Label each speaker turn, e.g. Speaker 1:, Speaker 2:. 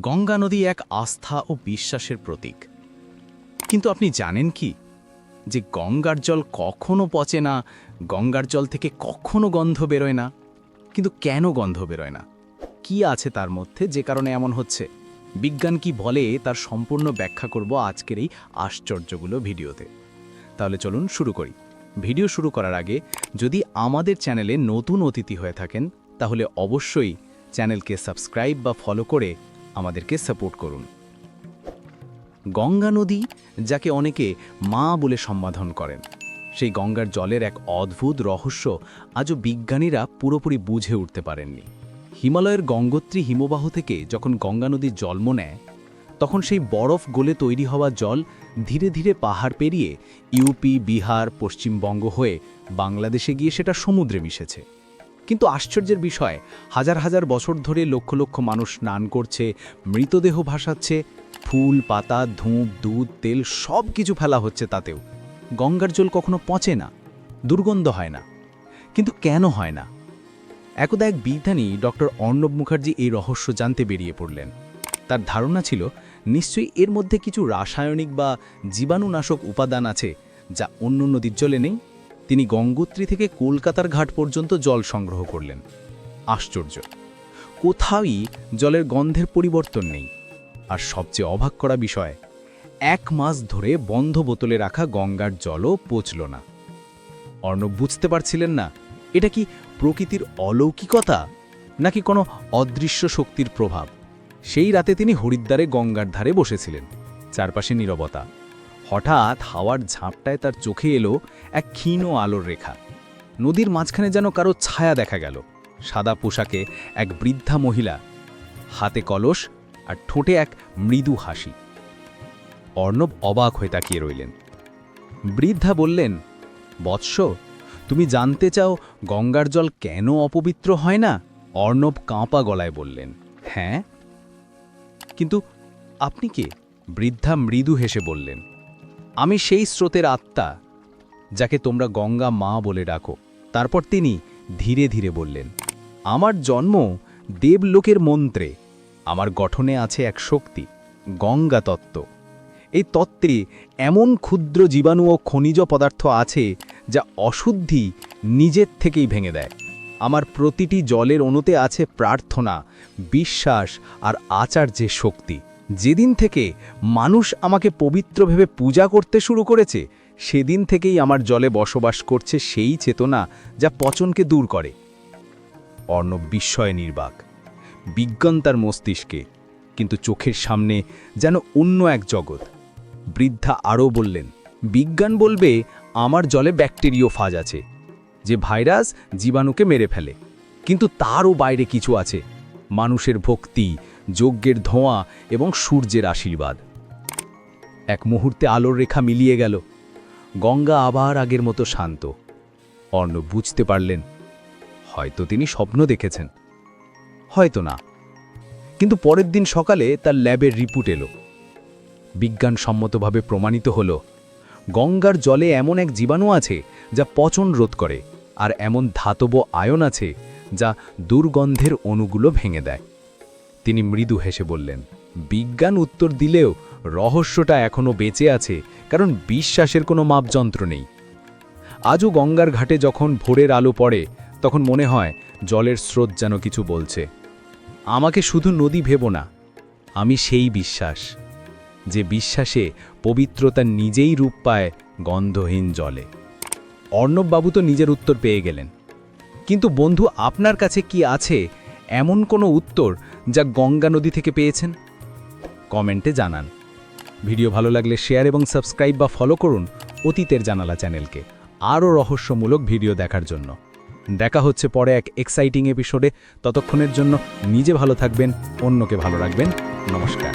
Speaker 1: গঙ্গা নদী এক আস্থা ও বিশ্বাসের প্রতীক। কিন্তু আপনি জানেন কি? যে গঙ্গার জল কখনো পচে না, গঙ্গার জল থেকে কখনো গন্ধ বেরোয় না। কিন্তু কেন গন্ধ বেরোয় না? কি আছে তার মধ্যে যে কারণে এমন হচ্ছে? বিজ্ঞান কি বলে তার সম্পূর্ণ ব্যাখ্যা করব আজকের এই আশ্চর্যগুলো ভিডিওতে। তাহলে চলুন শুরু করি। ভিডিও শুরু করার আগে যদি আমাদের চ্যানেলে নতুন অতিথি হয়ে থাকেন, তাহলে অবশ্যই চ্যানেলকে সাবস্ক্রাইব বা ফলো করে আমাদেরকে সাপোর্ট করুন। গঙ্গা নদী, যাকে অনেকে মা বলে সম্বোধন করেন, সেই গঙ্গার জলের এক অদ্ভুত রহস্য আজও বিজ্ঞানীরা পুরোপুরি বুঝে উঠতে পারেননি। হিমালয়ের গঙ্গোত্রী হিমবাহ থেকে যখন গঙ্গা নদী জন্ম নেয়, তখন সেই বরফ গলে তৈরি হওয়া জল ধীরে ধীরে পাহাড় পেরিয়ে ইউপি, বিহার, পশ্চিমবঙ্গ হয়ে বাংলাদেশে গিয়ে সেটা সমুদ্রে মিশেছে। কিন্তু আশ্চর্যের বিষয়, হাজার হাজার বছর ধরে লক্ষ লক্ষ মানুষ স্নান করছে, মৃতদেহ ভাসাচ্ছে, ফুল, পাতা, ধূপ, দুধ, তেল সব কিছু ফেলা হচ্ছে তাতেও। গঙ্গার জল কখনো পচে না, দুর্গন্ধ হয় না, কিন্তু কেন হয় না? একদা এক বিজ্ঞানী ডক্টর অর্ণব মুখার্জি এই রহস্য জানতে বেরিয়ে পড়লেন। তার ধারণা ছিল, নিশ্চয়ই এর মধ্যে কিছু রাসায়নিক বা জীবাণুনাশক উপাদান আছে, যা অন্য নদীর জলে নেই। তিনি গঙ্গোত্রী থেকে কলকাতার ঘাট পর্যন্ত জল সংগ্রহ করলেন। আশ্চর্য। কোথাওই জলের গন্ধের পরিবর্তন নেই। আর সবচেয়ে অবাক করা বিষয়, এক মাস ধরে বন্ধ বোতলে রাখা গঙ্গার জলও পচল না। অর্ণব বুঝতে পারছিলেন না, এটা কি প্রকৃতির অলৌকিকতা, নাকি কোনো অদৃশ্য শক্তির প্রভাব? সেই রাতে তিনি হরিদ্বারে গঙ্গার ধারে বসেছিলেন, চারপাশে নীরবতা। হঠাৎ হাওয়ার ঝাঁপটায় তার চোখে এলো এক ক্ষীণ আলোর রেখা। নদীর মাঝখানে যেন কারও ছায়া দেখা গেল। সাদা পোশাকে এক বৃদ্ধা মহিলা, হাতে কলস আর ঠোঁটে এক মৃদু হাসি। অর্ণব অবাক হয়ে তাকিয়ে রইলেন। বৃদ্ধা বললেন, বৎস, তুমি জানতে চাও গঙ্গার জল কেন অপবিত্র হয় না? অর্ণব কাঁপা গলায় বললেন হ্যাঁ? কিন্তু আপনি কে? বৃদ্ধা মৃদু হেসে বললেন আমি সেই স্রোতের আত্মা, যাকে তোমরা গঙ্গা মা বলে ডাকো। তারপর তিনি ধীরে ধীরে বললেন, আমার জন্ম দেবলোকের মন্ত্রে। আমার গঠনে আছে এক শক্তি, গঙ্গা তত্ত্ব। এই তত্ত্বে এমন ক্ষুদ্র জীবাণু ও খনিজ পদার্থ আছে যা অশুদ্ধি নিজের থেকেই ভেঙে দেয়। আমার প্রতিটি জলের অণুতে আছে প্রার্থনা, বিশ্বাস আর আচার্যের শক্তি। যেদিন থেকে মানুষ আমাকে পবিত্র ভেবে পূজা করতে শুরু করেছে, সেদিন থেকেই আমার জলে বসবাস করছে সেই চেতনা যা পচনকে দূর করে। অর্ণব বিস্ময়ে নির্বাক। বিজ্ঞান তার মস্তিষ্কে, কিন্তু চোখের সামনে যেন অন্য এক জগৎ। বৃদ্ধা আরও বললেন, বিজ্ঞান বলবে আমার জলে ব্যাকটেরিও ফাজ আছে, যে ভাইরাস জীবাণুকে মেরে ফেলে। কিন্তু তারও বাইরে কিছু আছে। মানুষের ভক্তি যজ্ঞের ধোঁয়া এবং সূর্যের আশীর্বাদ। এক মুহূর্তে আলোর রেখা মিলিয়ে গেল। গঙ্গা আবার আগের মতো শান্ত। অর্ণ বুঝতে পারলেন, হয়তো তিনি স্বপ্ন দেখেছেন। হয়তো না। কিন্তু পরের দিন সকালে তার ল্যাবের রিপোর্ট এলো। বিজ্ঞানসম্মতভাবে প্রমাণিত হল, গঙ্গার জলে এমন এক জীবাণু আছে যা পচন রোধ করে, আর এমন ধাতব আয়ন আছে যা দুর্গন্ধের অণুগুলো ভেঙে দেয়। তিনি মৃদু হেসে বললেন, বিজ্ঞান উত্তর দিলেও রহস্যটা এখনও বেঁচে আছে, কারণ বিশ্বাসের কোনো মাপযন্ত্র নেই। আজও গঙ্গার ঘাটে যখন ভোরের আলো পড়ে, তখন মনে হয় জলের স্রোত যেন কিছু বলছে। আমাকে শুধু নদী ভেব না, আমি সেই বিশ্বাস, যে বিশ্বাসে পবিত্রতা নিজেই রূপ পায় গন্ধহীন জলে। অর্ণববাবু তো নিজের উত্তর পেয়ে গেলেন। কিন্তু বন্ধু, আপনার কাছে কি আছে এমন কোনো উত্তর যা গঙ্গা নদী থেকে পেয়েছেন? কমেন্টে জানান। ভিডিও ভালো লাগলে শেয়ার এবং সাবস্ক্রাইব বা ফলো করুন অতীতের জানালা চ্যানেলকে। আরও রহস্যমূলক ভিডিও দেখার জন্য। দেখা হচ্ছে পরে এক এক্সাইটিং এপিসোডে। ততক্ষণের জন্য নিজে ভালো থাকবেন, অন্যকে ভালো রাখবেন। নমস্কার।